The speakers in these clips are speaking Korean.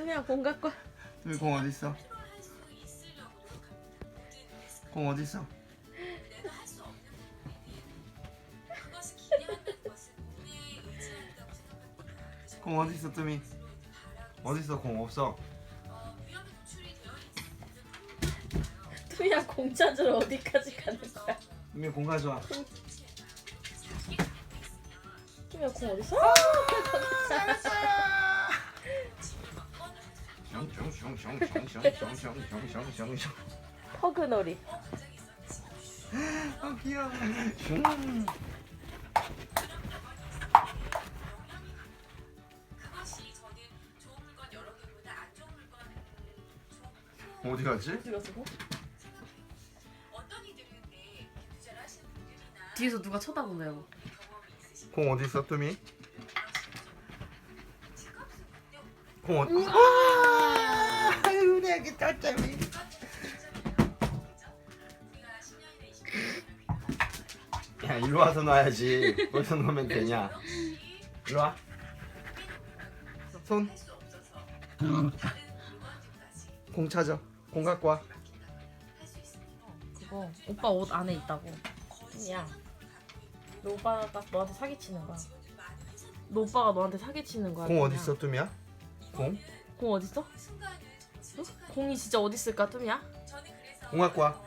뚜미야 공 갖고 와. 뚜미 공 어디 있어? 공 어디 있어? 공 어디 있어 뚜미? 어디 있어 공 없어? 뚜미야 공 찾으러 어디까지 가는 거야? 뚜미 공 가져와. 뚜미야 공 어디 있어? 숑숑숑숑숑숑숑숑숑숑 퍼그놀이. 아 귀여워. 어디 갔어? 뒤에서 누가 쳐다보네요. 공 어디 있어 뚜미? 공 어디? 내 아기 딸딸이. 야 이리 와서 놔야지. 벌써 놓으면 되냐? 이리 와. 손. 공 찾아. 공 갖고 와. 그거 오빠 옷 안에 있다고. 뚜미야. 너 오빠가 너한테 사기치는 거야. 너 오빠가 너한테 사기치는 거야. 공 어디. 있어 뚜미야? 공? 공 어디 있어? 응? 공이 진짜 어디 있을까, 뚜미야? 공 갖고 와.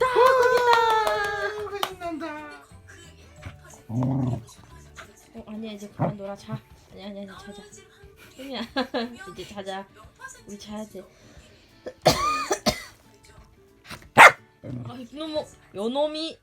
아, 신난다. 어, 아니야 이제 그만 놀아 자. 아니야 아니야 이제 자자. 뚜미야 이제 자자. 우리 자야지. 아 이놈의 요놈이